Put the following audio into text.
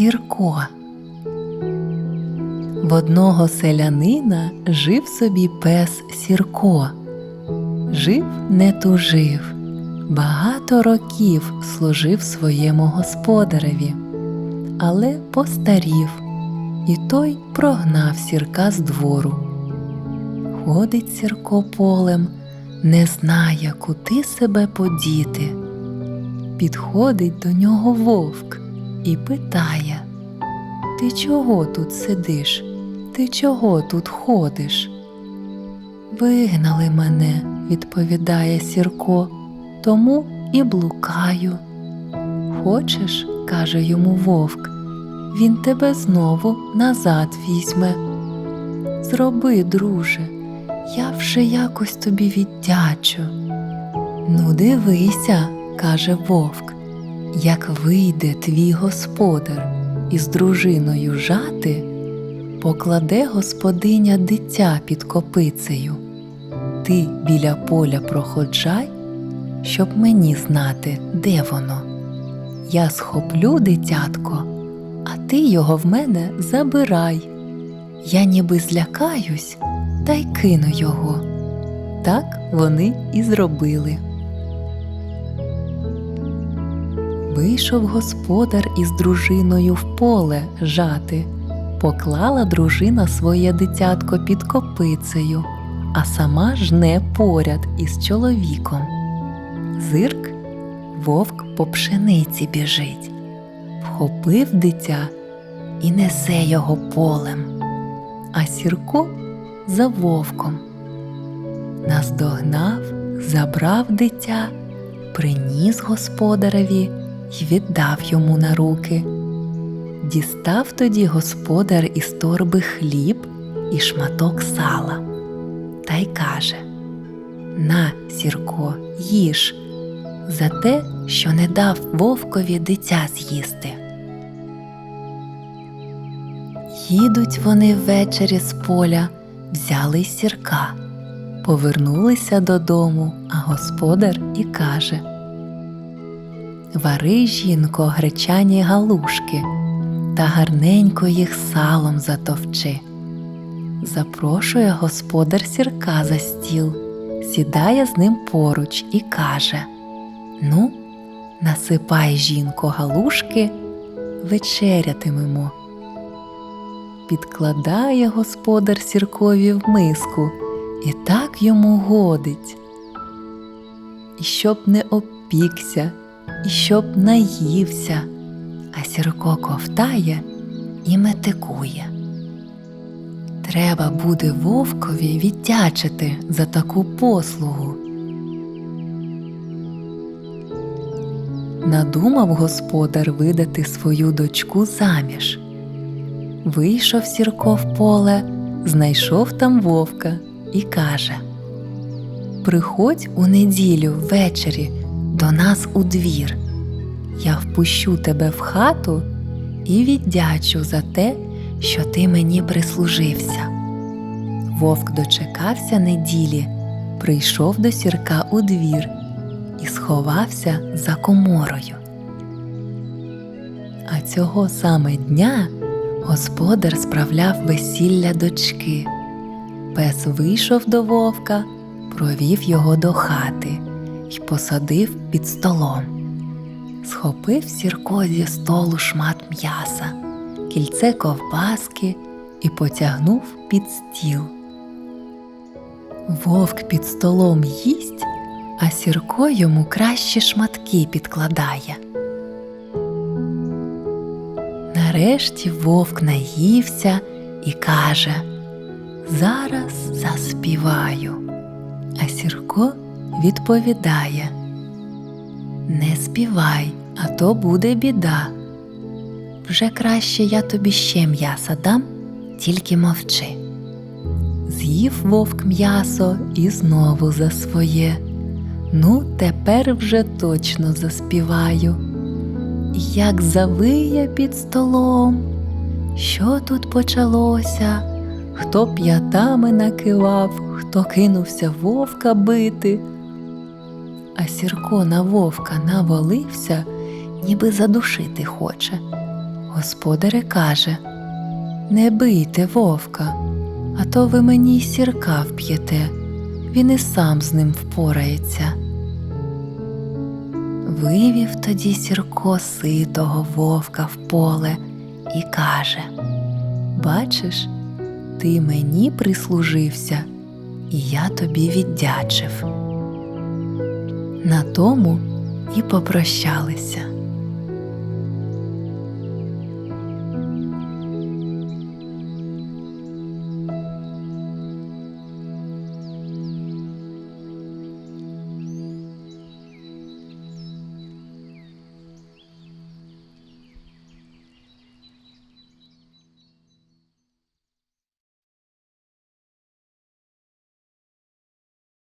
Сірко. В одного селянина жив собі пес Сірко. Жив не тужив, багато років служив своєму господареві, але постарів, і той прогнав сірка з двору. Ходить Сірко полем, не знає, куди себе подіти. Підходить до нього вовк і питає Ти чого тут сидиш? Ти чого тут ходиш? Вигнали мене, відповідає Сірко, тому і блукаю. Хочеш, каже йому вовк, він тебе знову назад візьме. Зроби, друже, я вже якось тобі віддячу. Ну, дивися, каже вовк, як вийде твій господар із дружиною жати, покладе господиня дитя під копицею. Ти біля поля проходжай, щоб мені знати, де воно. Я схоплю дитятко, а ти його в мене забирай. Я ніби злякаюсь та й кину його. Так вони і зробили. Вийшов господар із дружиною в поле жати, поклала дружина своє дитятко під копицею, а сама жне поряд із чоловіком. Зирк вовк по пшениці біжить, вхопив дитя і несе його полем, а сірко за вовком. Наздогнав, забрав дитя, приніс господареві й віддав йому на руки. Дістав тоді господар із торби хліб і шматок сала, та й каже На, Сірко, їж за те, що не дав вовкові дитя з'їсти. Їдуть вони ввечері з поля, взяли сірка, повернулися додому, а господар і каже Вари, жінко, гречані галушки та гарненько їх салом затовчи. Запрошує господар сірка за стіл, сідає з ним поруч і каже Ну, насипай, жінко, галушки, вечерятимемо. Підкладає господар сіркові в миску і так йому годить. І щоб не опікся, і щоб наївся, а сірко ковтає і метикує. Треба буде вовкові віддячити за таку послугу. Надумав господар видати свою дочку заміж. Вийшов сірко в поле, знайшов там вовка і каже Приходь у неділю ввечері до нас у двір. Я впущу тебе в хату і віддячу за те, що ти мені прислужився. Вовк дочекався неділі, прийшов до сірка у двір і сховався за коморою. А цього саме дня господар справляв весілля дочки. Пес вийшов до вовка, провів його до хати й посадив під столом. Схопив сірко зі столу шмат м'яса, кільце ковбаски і потягнув під стіл. Вовк під столом їсть, а сірко йому кращі шматки підкладає. Нарешті вовк наївся і каже Зараз заспіваю. А сірко відповідає Не співай, а то буде біда. Вже краще я тобі ще м'яса дам, тільки мовчи. З'їв вовк м'ясо і знову за своє. Ну, тепер вже точно заспіваю. Як завиє під столом, що тут почалося, хто п'ятами накивав, хто кинувся вовка бити. А Сірко на вовка навалився, ніби задушити хоче. Господаре каже Не бийте вовка, а то ви мені й сірка вп'єте, він і сам з ним впорається. Вивів тоді сірко ситого вовка в поле і каже Бачиш, ти мені прислужився, і я тобі віддячив. На тому і попрощалися.